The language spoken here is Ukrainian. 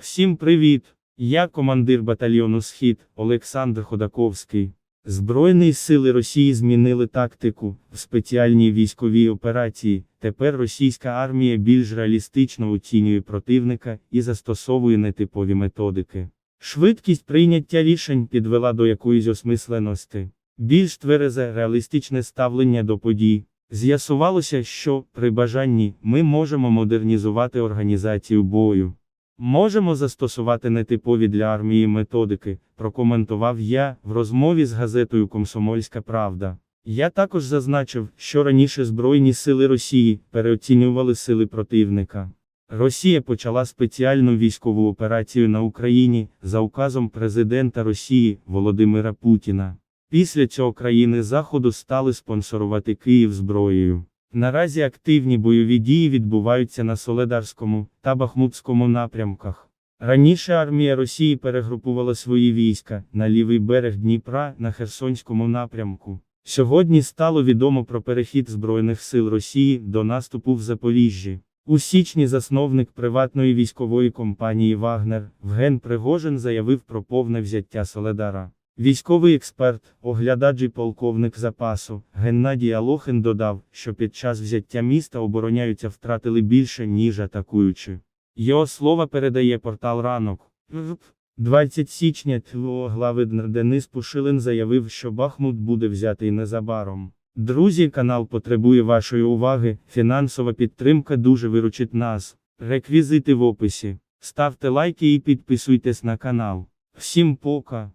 Всім привіт! Я командир батальйону Схід Олександр Ходаковський. Збройні сили Росії змінили тактику в спеціальній військовій операції. Тепер російська армія більш реалістично оцінює противника і застосовує нетипові методики. Швидкість прийняття рішень підвела до якоїсь осмисленості. Більш тверезе реалістичне ставлення до подій. З'ясувалося, що, при бажанні, ми можемо модернізувати організацію бою. Можемо застосувати нетипові для армії методики, прокоментував я в розмові з газетою Комсомольська Правда. Я також зазначив, що раніше Збройні сили Росії переоцінювали сили противника. Росія почала спеціальну військову операцію на Україні за указом президента Росії Володимира Путіна. Після цього країни Заходу стали спонсорувати Київ зброєю. Наразі активні бойові дії відбуваються на Соледарському та Бахмутському напрямках. Раніше армія Росії перегрупувала свої війська на лівий берег Дніпра на Херсонському напрямку. Сьогодні стало відомо про перехід Збройних сил Росії до наступу в Запоріжжі. У січні засновник приватної військової компанії Вагнер Вген Пригожин заявив про повне взяття Соледара. Військовий експерт, оглядач і полковник запасу Геннадій Алохин додав, що під час взяття міста обороняються втратили більше, ніж атакуючи. Його слова передає портал ранок. В 20 січня ТВО глави ДНР Денис Пушилин заявив, що Бахмут буде взятий незабаром. Друзі, канал потребує вашої уваги. Фінансова підтримка дуже виручить нас. Реквізити в описі. Ставте лайки і підписуйтесь на канал. Всім пока.